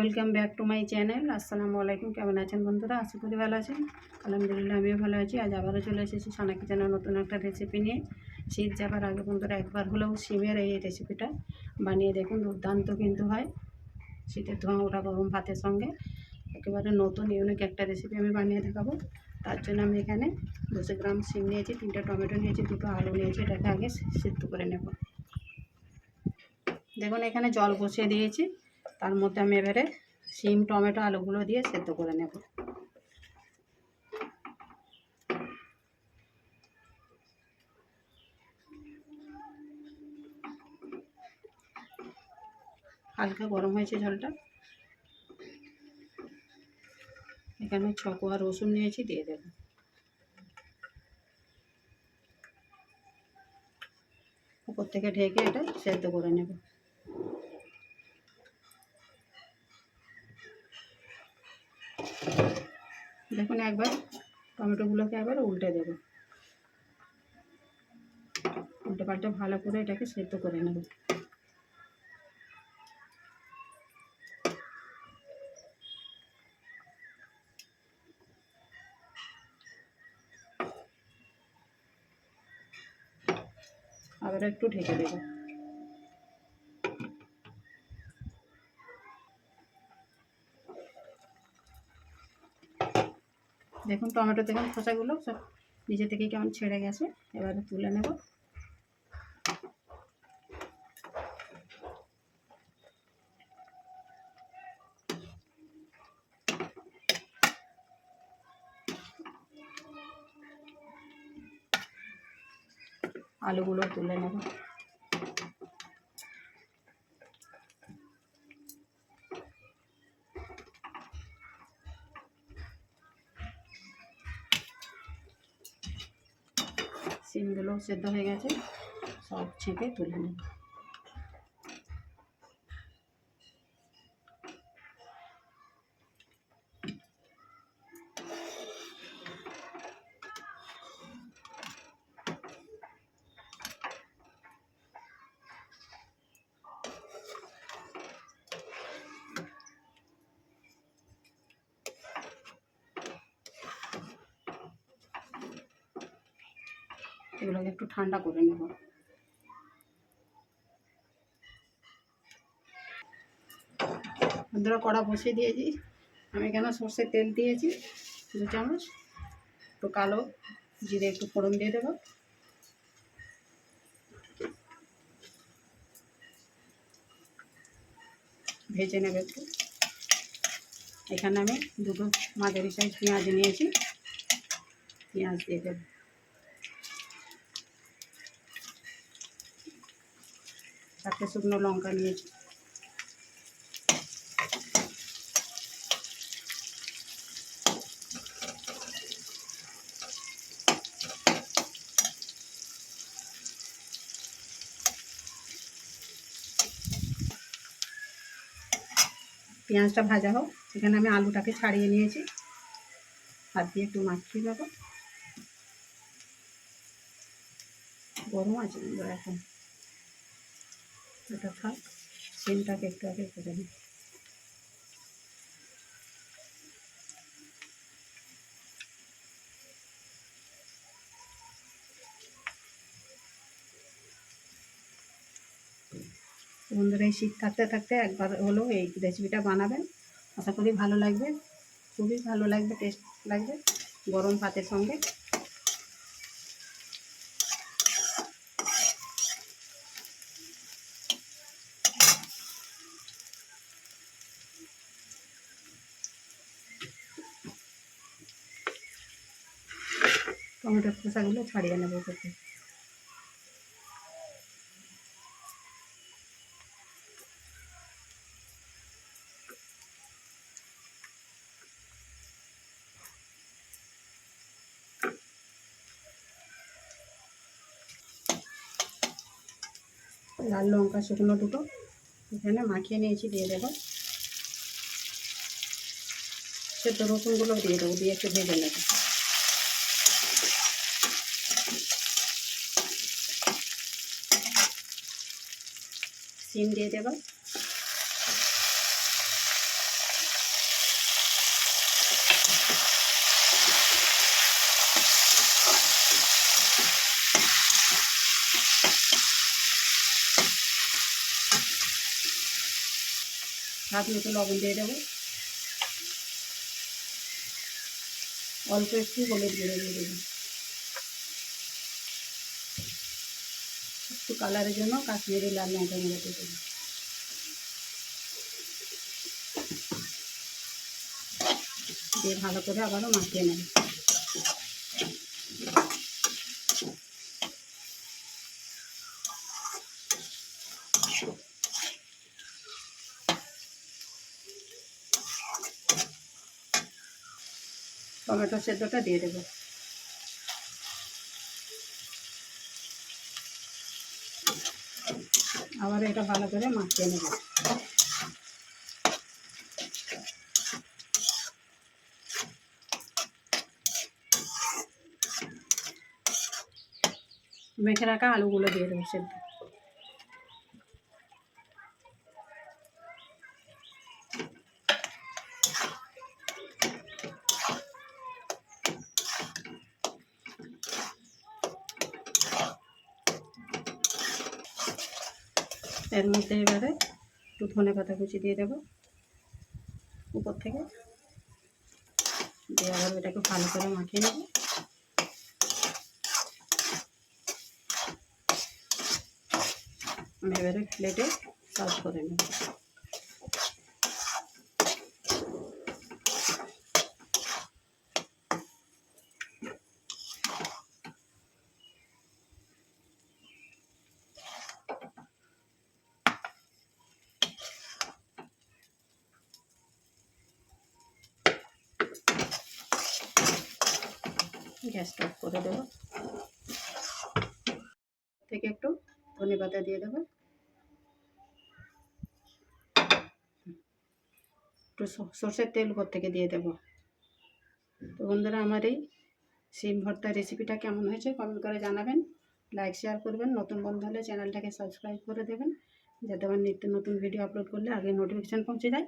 Welcome back to my channel আসসালামু আলাইকুম কেমন আছেন বন্ধুরা? আশা করি ভালো আছেন। আলহামদুলিল্লাহ, আমিও ভালো আছি। আজ আবারও চলে এসেছি সোনা কিচেনের নতুন একটা রেসিপি নিয়ে। শীত যাবার আগে বন্ধুরা, একবার হলেও সিমের এই রেসিপিটা বানিয়ে দেখুন। দুর্দান্ত কিন্তু হয়। শীতের ধোঁয়া ওঠা গরম ভাতের সঙ্গে। একেবারে নতুন ইউনিক একটা রেসিপি আমি বানিয়ে দেখাবো। তার জন্য আমি এখানে দুশো গ্রাম সিম নিয়েছি, তিনটে টমেটো নিয়েছি, দুটো আলু নিয়েছি। এটাকে আগে সিদ্ধ করে নেব। দেখুন, এখানে জল বসিয়ে দিয়েছি। তার মধ্যে আমি এবারে সিম টমেটো, আলুগুলো দিয়ে সেদ্ধ করে নেব। হালকা গরম হয়েছে জলটা এখানে ছ কোয়া রসুন নিয়েছি, দিয়ে দেব। উপর থেকে ঢেকে এটা সেদ্ধ করে নেব। দেখুন একবার, টমেটোগুলোকে একবার উল্টে দেবো। উল্টে পাল্টে ভালো করে এটাকে সেদ্ধ করে নেব। আবার একটু ঢেকে দেবো। দেখুন টমেটো দেখুন খোসাগুলো সব নিজে থেকেই কেমন ছেড়ে গেছে, এবারে তুলে নেব। আলুগুলো তুলে নেব। সিমগুলো সেদ্ধ হয়ে গেছে। সব ছেঁকে তুলে নেব এগুলোকে একটু ঠান্ডা করে নেব। বন্ধুরা কড়া বসিয়ে দিয়েছি। আমি কেন সর্ষের তেল দিয়েছি? দু চামচ, একটু কালো জিরে একটু ফোড়ন দিয়ে দেবো। ভেজে নেবে একটু। এখানে আমি দুটো মাঝারি সাইজ পেঁয়াজ নিয়েছি। পেঁয়াজ দিয়ে দেবো। চারটে শুকনো লঙ্কা নিয়েছি। পেঁয়াজটা ভাজা হোক, এখানে আমি আলুটাকে ছাড়িয়ে নিয়েছি। হাত দিয়ে একটু মাখিয়ে নেব। গরম আছে এখন। এটা থাক সিমটাকে একটু আগে করে নিই বন্ধুরা, এই শীত থাকতে থাকতে একবার হলেও এই রেসিপিটা বানাবেন। আশা করি ভালো লাগবে, খুবই ভালো লাগবে টেস্ট লাগবে, গরম ভাতের সঙ্গে। টমেটোর খোসাগুলো ছাড়িয়ে নেব থেকে লাল লঙ্কা, শুকনো দুটো, এখানে মাখিয়ে নিয়েছি, দিয়ে দেবো। সেদ্ধ রসুনগুলো দিয়ে দেবো, দিয়ে একটু ভেজে নেব। সিম দিয়ে দেব। হাত মতো লবণ দিয়ে দেবো। অল্প একটু হলুদ গুঁড়ো দিয়ে দেবো। কালারের জন্য কাশ্মীরি লাল লঙ্কা গুঁড়ো দিয়ে দেবো দিয়ে ভালো করে আবারও মাখিয়ে নেব। টমেটো সেদ্ধটা দিয়ে দেবো। আবার এটা ভালো করে মাখিয়ে নেব। মেখে রাখা আলুগুলো দিয়ে দেবো সেদ্ধ। এর মধ্যে এবারে একটু ধনে পাতা কুচি দিয়ে দেবো উপর থেকে। দিয়ে আবার এটাকে ভালো করে মাখিয়ে নেব। আমি এবারে প্লেটে সার্ভ করে নেব। গ্যাসটা অফ করে দেবো। থেকে একটু ধনে পাতা দিয়ে দেবো। একটু সর্ষের তেল উপর থেকে দিয়ে দেবো। তো বন্ধুরা, আমার এই সিম ভর্তা রেসিপিটা কেমন হয়েছে কমেন্ট করে জানাবেন। লাইক শেয়ার করবেন। নতুন বন্ধু হলে চ্যানেলটাকে সাবস্ক্রাইব করে দেবেন। যাতে আমার নিত্য নতুন ভিডিও আপলোড করলে আগে নোটিফিকেশান পৌঁছে যায়।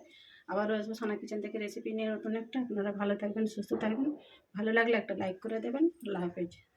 আবারও আসব সোনা কিচেন থেকে রেসিপি নিয়ে নতুন একটা। আপনারা ভালো থাকবেন, সুস্থ থাকবেন। ভালো লাগলে একটা লাইক করে দেবেন। আল্লাহ হাফেজ।